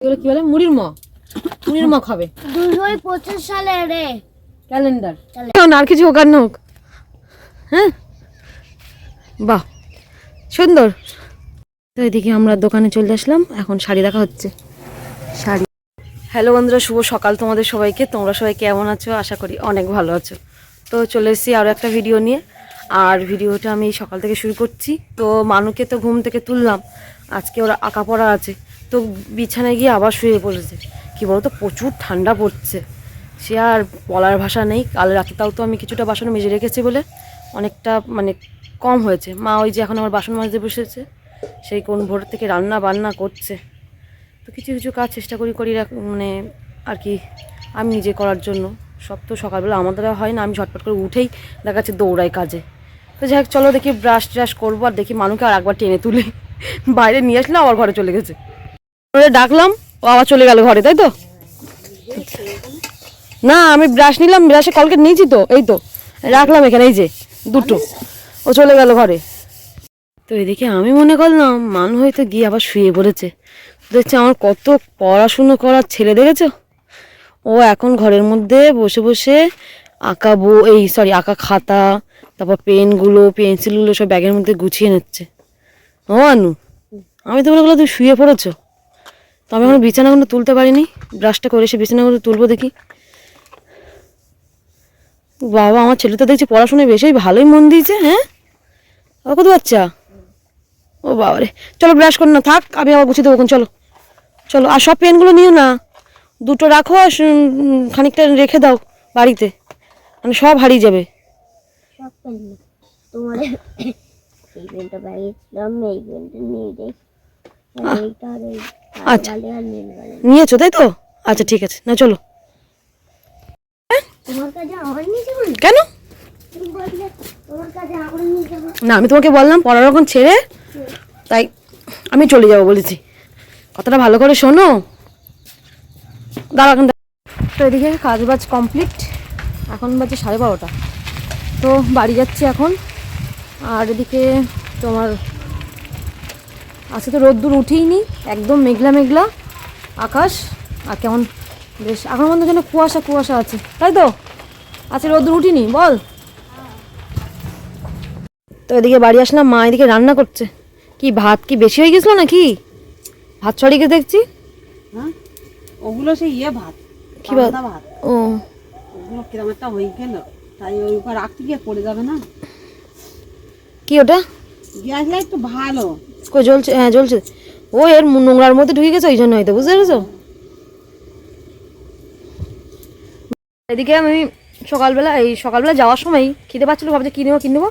এগুলো কি বলে? মুড়ির ম মুড়ির খাবে। দুশোই পঁচিশ সালে রে। ক্যালেন্ডার। আর কিছু হোক আর না হোক। হ্যাঁ? বাহ সুন্দর। তো এদিকে আমরা দোকানে চলে আসলাম। এখন শাড়ি দেখা হচ্ছে। শাড়ি। হ্যালো বন্ধুরা শুভ সকাল তোমাদের সবাইকে। তোমরা সবাই কেমন আছো? আশা করি অনেক ভালো আছো। তো চলে এসেছি আরও একটা ভিডিও নিয়ে। আর ভিডিওটা আমি সকাল থেকে শুরু করছি। তো মানুকে তো ঘুম থেকে তুললাম। আজকে ওরা আঁকা পড়া আছে। তো বিছানায় গিয়ে আবার শুয়ে পড়েছে। কি বলতো? প্রচুর ঠান্ডা পড়ছে। সে আর বলার ভাষা নেই। কাল রাতেটাও তো আমি কিছুটা বাসন মেজে রেখেছি বলে অনেকটা মানে কম হয়েছে। মা ওই যে এখন আমার বাসন মাজতে বসেছে, সেই কোন ভোর থেকে রান্না বান্না করছে। তো কিছু কিছু কাজ চেষ্টা করি করি মানে আর কি আমি নিজে করার জন্য। সব তো সকালবেলা আমাদের হয় না। আমি ঝটপট করে উঠেই দেখা যাচ্ছে দৌড়াই কাজে। তো যাই হোক, চলো দেখি ব্রাশ ট্রাশ করব আর দেখি মানুষকে আর একবার টেনে তুলে। বাইরে নিয়ে আসলে আবার ঘরে চলে গেছে। ডাকলাম ও আবার চলে গেল ঘরে, তাই তো? না, আমি ব্রাশ নিলাম ব্রাশে কলকেট নিয়েছি তো, এই তো, রাখলাম এখানে, এই যে, দুটো, ও চলে গেল ঘরে। তো এদিকে আমি মনে করলাম, মানু হয়তো গিয়ে আবার শুয়ে পড়েছে। দেখছি আমার কত পড়াশুনো করার ছেলে দেখেছ? ও এখন ঘরের মধ্যে বসে বসে আঁকা বই, এই সরি আঁকা খাতা, তারপর পেনগুলো, পেন্সিলগুলো সব ব্যাগের মধ্যে গুছিয়ে নিচ্ছে। ও আনু আমি তো মনে করলাম তুমি শুয়ে পড়েছো। তো আমি এখন বিছানাগুলো তুলতে পারিনি। ব্রাশটা করে এসে বিছানাগুলো তুলবো দেখি। বাবা আমার ছেলে তো দেখছি পড়াশোনায় বেশি ভালোই মন দিয়েছে হ্যাঁ? ও কত বাচ্চা। ও বাবা রে চলো ব্রাশ কর না থাক আমি আবার গুছিয়ে দেবো এখন, চলো। চলো আর সব পেনগুলো নিও না। দুটো রাখো আর খানিকটা রেখে দাও বাড়িতে। মানে সব হারিয়ে যাবে। তোমার এই পেনটা এই পেনটা নিয়ে যাই। আচ্ছা। নিয়েছো তাই তো? আচ্ছা ঠিক আছে। না চলো। না? কেন? না আমি তোমাকে বললাম পড়ার এখন ছেড়ে তাই আমি চলে যাব বলেছি। কথাটা ভালো করে শোনো। দাঁড়া। তো এদিকে কাজ বাজ কমপ্লিট এখন বাজে সাড়ে বারোটা। তো বাড়ি যাচ্ছি এখন। আর এদিকে তোমার আজকে তো রোদ্দুর উঠেইনি একদম মেঘলা মেঘলা আকাশ আর কেমন বেশ এখন মধ্যে যেন কুয়াশা কুয়াশা আছে। তাই তো? আজকে রোদ্দুর উঠিনি বল। তো এদিকে বাড়ি আসলাম মা এদিকে রান্না করছে। কি ভাত কি বেশি হয়ে গেছিল নাকি? ভাত ছড়িয়ে দেখছি। হ্যাঁ? ওগুলো সেই ইয়ে ভাত কি ভাত? ভাত। ও। ওগুলো কিরম একটা হয়ে গেল তাই ওই উপর রাখতে গিয়ে পড়ে যাবে না? কি ওটা? গ্যাস লাইট তো ভালো। কই জ্বলছে হ্যাঁ জ্বলছে। ও এর নোংরার মধ্যে ঢুকে গেছে, ওই জন্য হয়তো, বুঝতে পেরেছ? এদিকে আমি সকালবেলা, এই সকালবেলা যাওয়ার সময় খিদে পাচ্ছিলো, ভাবছি কী নেব কী নেব?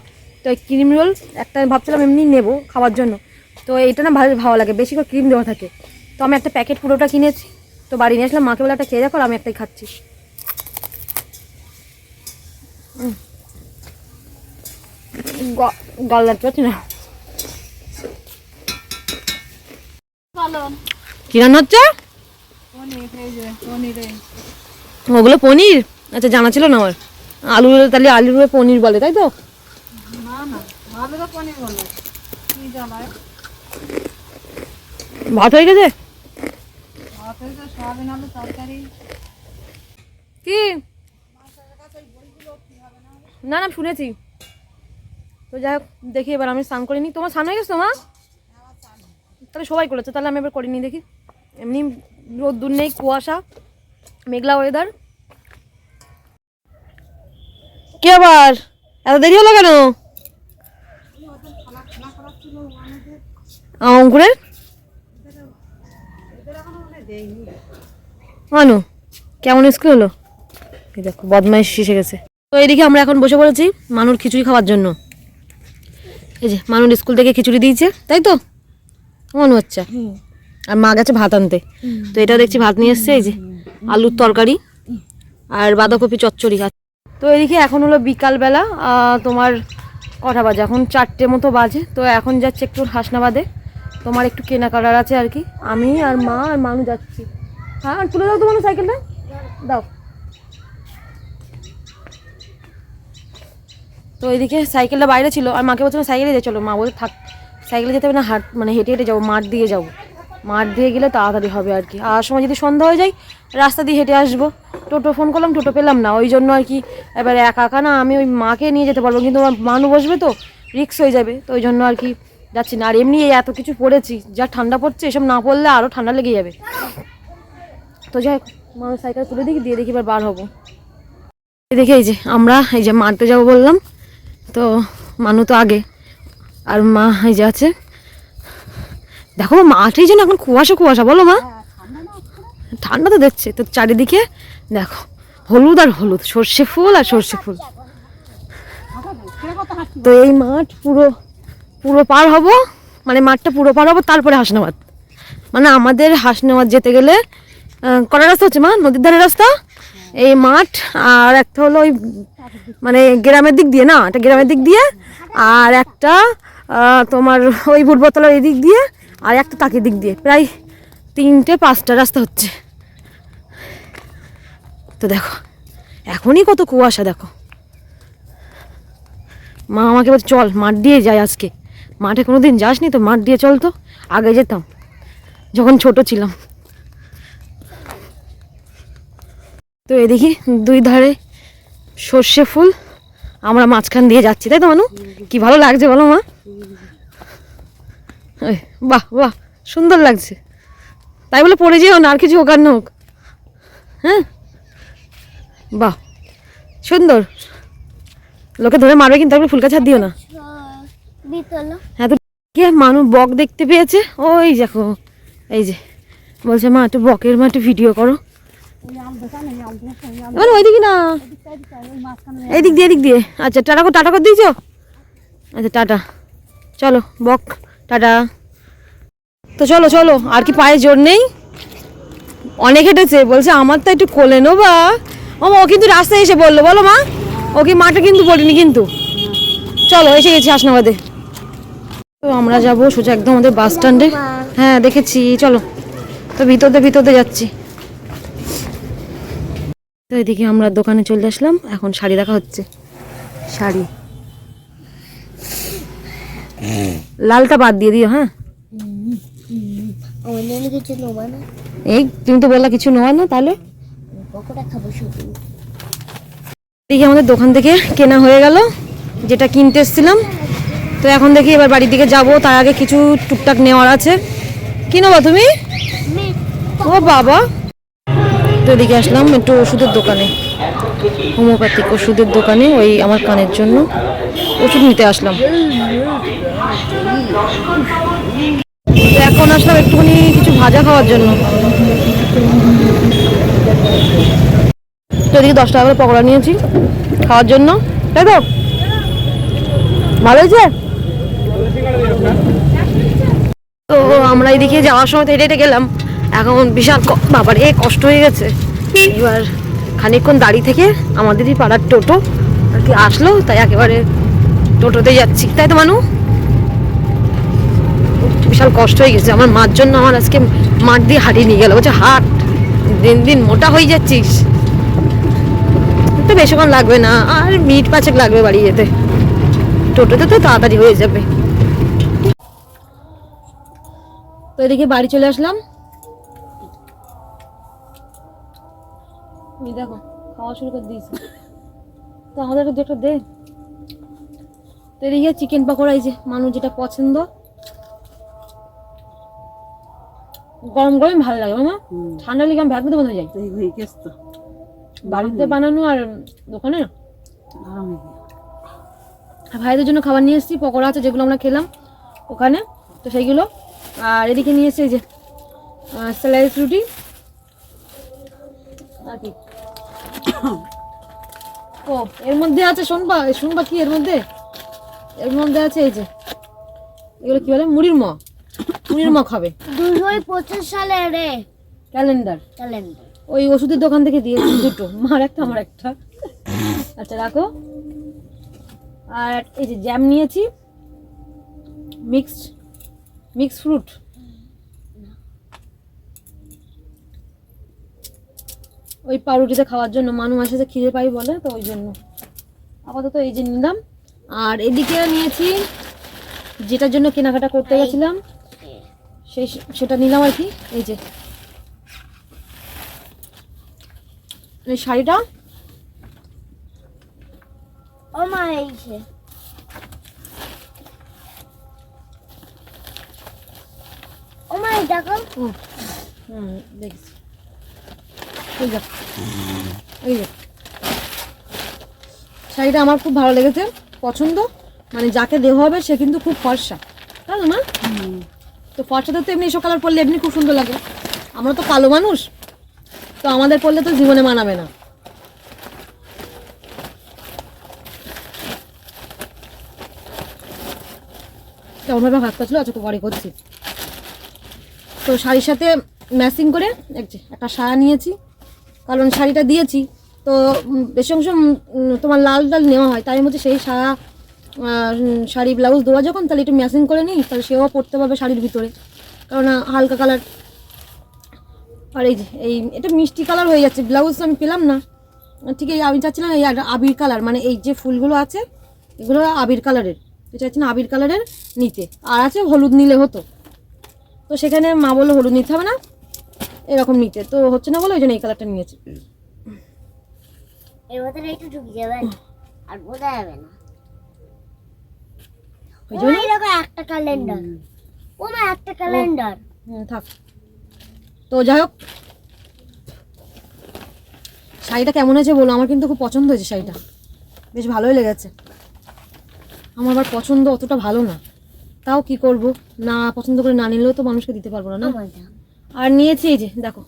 তো এই ক্রিম রোল একটা ভাবছিলাম এমনি নেব খাওয়ার জন্য। তো এটা না ভালো ভালো লাগে, বেশি করে ক্রিম দেওয়া থাকে। তো আমি একটা প্যাকেট পুরোটা কিনেছি, তো বাড়ি নিয়ে আসলাম, মাকে বলে একটা খেয়ে দেখো আমি একটাই খাচ্ছি। উম। গ- গলা লাগতে না। কি রান্না হচ্ছে? ওগুলো পনির? আচ্ছা জানা ছিল না আমার। আলু তাহলে আলুর পনির বলে তাই তো? ভাত হয়ে গেছে? কি? না না শুনেছি। তো যাই হোক দেখি এবার আমি স্নান করিনি তোমার স্নান হয়ে গেছে মা তাহলে সবাই করেছে, তাহলে আমি এবার করিনি, দেখি। এমনি রোদ্দুর নেই, কুয়াশা, মেঘলা ওয়েদার কে আবার এত দেরি হলো কেন? অঙ্কুরের মানু, কেমন স্কুল হলো? এই দেখো, বদমাইশ শিখে গেছে। তো এইদিকে আমরা এখন বসে পড়েছি মানুর খিচুড়ি খাওয়ার জন্য। এই যে, মানুর স্কুল থেকে খিচুড়ি দিয়েছে, তাই তো? মনে হচ্ছে। আর মা গেছে ভাত আনতে। তো এটাও দেখছি ভাত নিয়ে এসছে, এই যে আলুর তরকারি আর বাঁধাকপি চচ্চড়ি। আছে তো এদিকে এখন হলো বিকালবেলা তোমার কটা বাজে? এখন চারটে মতো বাজে। তো এখন যাচ্ছে একটু হাসনাবাদে। তোমার একটু কেনাকাটার আছে আর কি। আমি আর মা আর মানু যাচ্ছি। হ্যাঁ তুলে দাও তোমার সাইকেলটা। দাও। তো এদিকে সাইকেলটা বাইরে ছিল, আর মাকে বলছিলাম সাইকেলে যে চলো। মা বলে থাক। সাইকেলে যেতে হবে না, হাট মানে হেঁটে হেঁটে যাব, মাঠ দিয়ে যাব। মাঠ দিয়ে গেলে তাড়াতাড়ি হবে আর কি। আর সময় যদি সন্ধ্যা হয়ে যায়, রাস্তা দিয়ে হেঁটে আসব। টোটো ফোন করলাম, টোটো পেলাম না। ওই জন্য আর কি এবার একা একা না, আমি ওই মাকে নিয়ে যেতে পারব। কিন্তু আমার মানু বসবে তো, রিক্স হয়ে যাবে। তো ওই জন্য আর কি যাচ্ছি না। আর এমনি এত কিছু পড়েছি, যা ঠান্ডা পড়ছে, এসব না পড়লে আরও ঠান্ডা লেগে যাবে। তো যাই মানুষ সাইকেল তুলে দিকে দিয়ে দেখি এবার বার হব। দেখে এই যে, আমরা এই যে মারতে যাব বললাম। তো মানু তো আগে। আর মা এই যে আছে দেখো মাঠেই যেন এখন কুয়াশা কুয়াশা, বলো মা। ঠান্ডা তো দেখছে, তো চারিদিকে দেখো, হলুদ আর হলুদ, সর্ষে ফুল আর সর্ষে ফুল। তো এই মাঠ পুরো পুরো পার হব মানে মাঠটা পুরো পার হব, তারপরে হাসনাবাদ। মানে আমাদের হাসনাবাদ যেতে গেলে কটা রাস্তা হচ্ছে মা? নদীর ধারে রাস্তা? এই মাঠ আর একটা হলো ওই মানে গ্রামের দিক দিয়ে না? একটা গ্রামের দিক দিয়ে আর একটা তোমার ওই ফুটবলতলার এদিক দিয়ে আর একটা তাকের দিক দিয়ে। প্রায় তিনটে, পাঁচটা রাস্তা হচ্ছে। তো দেখো, এখনই কত কুয়াশা, দেখো। মা আমাকে বলছে, চল, মাঠ দিয়ে যাই আজকে। মাঠে কোনো দিন যাসনি তো? মাঠ দিয়ে চল তো। আগে যেতাম, যখন ছোট ছিলাম। তো এদিকে দুই ধারে সর্ষে ফুল আমরা মাঝখান দিয়ে যাচ্ছি, তাই তো মানু? কি ভালো লাগছে বলো মা। বাহ বাহ, সুন্দর লাগছে। তাই বলে পড়ে যেও না, আর কিছু হোক আর হোক। হ্যাঁ? বাহ, সুন্দর। লোকে ধরে মারবে কিন্তু তারপরে ফুল গাছ দিও না। হ্যাঁ তো মানুষ বক দেখতে পেয়েছে? ওই দেখো, এই যে। বলছে, মা, একটু বকের মা, একটু ভিডিও করো। এবার ওইদিকে না। এই দিয়ে, এদিক দিয়ে। আচ্ছা টাটা টাটা করে, দিয়েছ? আচ্ছা টাটা। চলো, বক, টাটা। তো চলো চলো, আর কি পায়ে জোর নেই। অনেক হেঁটেছে, বলছে, আমার তো একটু কোলে বা ও কিন্তু রাস্তায় এসে বলল, বলো মা, ও কি মাঠে কিন্তু পড়িনি কিন্তু। চলো, এসে গেছি হাসনাবাদে। তো আমরা যাব সোজা একদম আমাদের বাস স্ট্যান্ডে। হ্যাঁ দেখেছি, চলো। তো ভিতরতে ভিতরতে যাচ্ছি। তো এদিকে আমরা দোকানে চলে আসলাম এখন শাড়ি দেখা হচ্ছে। শাড়ি। লালটা বাদ দিয়ে দিও হ্যাঁ? এই তুমি তো বললা কিছু নেওয়ার না তাহলে? এদিকে আমাদের দোকান থেকে কেনা হয়ে গেল যেটা কিনতে এসেছিলাম। তো এখন দেখি এবার বাড়ির দিকে যাব তার আগে কিছু টুকটাক নেওয়ার আছে। কি নেবা তুমি? ও বাবা। তো এদিকে আসলাম, একটু ওষুধের দোকানে। হোমিওপ্যাথিক ওষুধের দোকানে, ওই আমার কানের জন্য ওষুধ নিতে আসলাম। তো এখন আসলাম একটুখানি কিছু ভাজা খাওয়ার জন্য। তো এদিকে দশ টাকা করে পকোড়া নিয়েছি খাওয়ার জন্য। তাই তো? ভালো হয়েছে? তো আমরা এদিকে যাওয়ার সময় হেঁটে হেঁটে গেলাম। এখন বিশাল বাবারে কষ্ট হয়ে গেছে। এবার খানিকক্ষণ দাঁড়িয়ে থেকে আমাদেরই পাড়ার টোটো আর কি আসলো তাই একেবারে টোটোতে যাচ্ছি। তাই তো মানু? বিশাল কষ্ট হয়ে গেছে। আমার মার জন্য আমার আজকে মাঠ দিয়ে হারিয়ে নিয়ে গেল। বলছে হাট দিন দিন মোটা হয়ে যাচ্ছিস। তো বেশিক্ষণ লাগবে না আর মিনিট পাঁচেক লাগবে বাড়ি যেতে। টোটোতে তো তাড়াতাড়ি হয়ে যাবে। তো এদিকে বাড়ি চলে আসলাম। ওই দেখো খাওয়া শুরু করে দিয়েছি। তো আমাদের একটু একটা দে। তো এদিকে চিকেন পকোড়া এই যে মানুষ যেটা পছন্দ। গরম গরম ভালো লাগে মামা ঠান্ডা লেগে আমি ভ্যাট বন্ধ হয়ে যায় এই বাড়িতে বানানো আর দোকানে? না ভাইদের জন্য খাবার নিয়ে এসেছি পকোড়া আছে যেগুলো আমরা খেলাম ওখানে। তো সেইগুলো। আর এদিকে নিয়ে এসেছি এই যে স্যালাইস রুটি। আর কি? ও এর মধ্যে আছে শুনবা শুনবা কি এর মধ্যে? এর মধ্যে আছে এই যে এগুলো কি বলে? মুড়ির ম মুড়ির ম খাবে। দুশোই পঁচিশ সালে রে। ক্যালেন্ডার। ক্যালেন্ডার। ওই ওষুধের দোকান থেকে দিয়েছি দুটো মার একটা আমার একটা। আচ্ছা রাখো। আর এই যে জ্যাম নিয়েছি মিক্সড মিক্স ফ্রুট। ওই পাউরুটিতে খাওয়ার জন্য মানুষ আসে যে খিদে পাই বলে তো ওই জন্য। আপাতত এই যে নিলাম। আর এদিকে নিয়েছি যেটার জন্য কেনাকাটা করতে গেছিলাম সেই সেটা নিলাম আর কি এই যে। এই শাড়িটা। ও মা ও মা দেখো। হুম দেখছি। শাড়িটা আমার খুব ভালো লেগেছে, পছন্দ। মানে যাকে দেওয়া হবে সে কিন্তু খুব ফর্সা। তাই না তো ফর্সাতে তো এমনি এসব কালার পরলে এমনি খুব সুন্দর লাগে। আমরা তো কালো মানুষ, তো আমাদের পরলে তো জীবনে মানাবে না। কেমনভাবে ভাত পাচ্ছিল আচ্ছা তো পরে করছি। তো শাড়ির সাথে ম্যাচিং করে একটা সায়া নিয়েছি। কারণ শাড়িটা দিয়েছি তো বেশি অংশ তোমার লাল ডাল নেওয়া হয় তাই মধ্যে সেই উম, শাড়ি ব্লাউজ দেওয়া যখন তাহলে একটু ম্যাচিং করে নিই তাহলে সেও পরতে পারবে শাড়ির ভিতরে। কারণ হালকা কালার আর এই যে এই এটা মিষ্টি কালার হয়ে যাচ্ছে ব্লাউজ আমি পেলাম না। ঠিক এই আমি চাচ্ছিলাম এই আবির কালার মানে এই যে ফুলগুলো আছে এগুলো আবির কালারের চাচ্ছি না আবির কালারের নিতে। আর আছে হলুদ নিলে হতো। তো সেখানে মা বলল হলুদ নিতে হবে না। এরকম নিতে তো হচ্ছে না বলে ওই জন্য এই কালারটা নিয়েছি। এর ভেতরে একটু ঢুকে যাবেন আর বোঝা যাবে না। ওই জন্য? মা, এই দেখো একটা ক্যালেন্ডার ও মা একটা ক্যালেন্ডার থাক। তো যাই হোক। শাড়িটা কেমন হয়েছে বলো? আমার কিন্তু খুব পছন্দ হয়েছে শাড়িটা। বেশ ভালোই লেগেছে। আমার আবার পছন্দ অতটা ভালো না। তাও কি করব? না পছন্দ করে না নিলেও তো মানুষকে দিতে পারব না আর নিয়েছি এই যে, দেখো,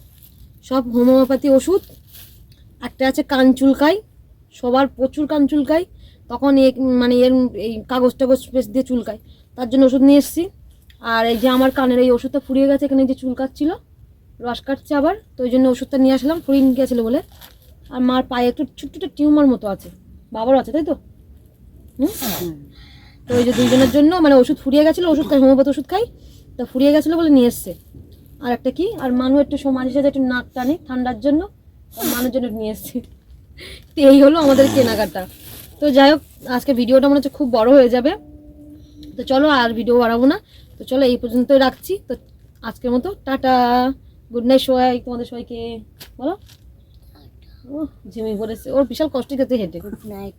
সব হোমিওপ্যাথি ওষুধ, একটা আছে কান চুলকাই সবার প্রচুর কান চুলকাই তখন এ মানে এর, এই কাগজ টাগজ পেস্ট দিয়ে চুলকায় তার জন্য ওষুধ নিয়ে এসেছি। আর এই যে আমার কানের এই ওষুধটা ফুরিয়ে গেছে, এখানে যে চুল কাটছিল রস কাটছে আবার, তো ওই জন্য ওষুধটা নিয়ে আসলাম, ফুরিয়ে নিয়ে গেছিল বলে। আর মার পায়ে একটু ছোট্ট একটা টিউমার মতো আছে, বাবারও আছে, তাই তো? হুম? তো ওই যে দুইজনের জন্য মানে ওষুধ ফুরিয়ে গেছিল, ওষুধ খাই, হোমিওপ্যাথি ওষুধ খাই, তো ফুরিয়ে গেছিল বলে নিয়ে এসছে। আর একটা কি? আর মানু একটু মাঝে সাথে একটু নাক টানে ঠান্ডার জন্য মানুষ জন্য নিয়ে এসছি। তো এই হলো আমাদের কেনাকাটা। তো যাই হোক আজকে ভিডিওটা মনে হচ্ছে খুব বড় হয়ে যাবে। তো চলো আর ভিডিও বাড়াবো না। তো চলো এই পর্যন্তই রাখছি। তো আজকের মতো টাটা। গুড নাইট সবাই তোমাদের সবাইকে। বলো। ও ঝিমিয়ে পড়েছে। ওর বিশাল কষ্ট খেতে হেঁটে। Good night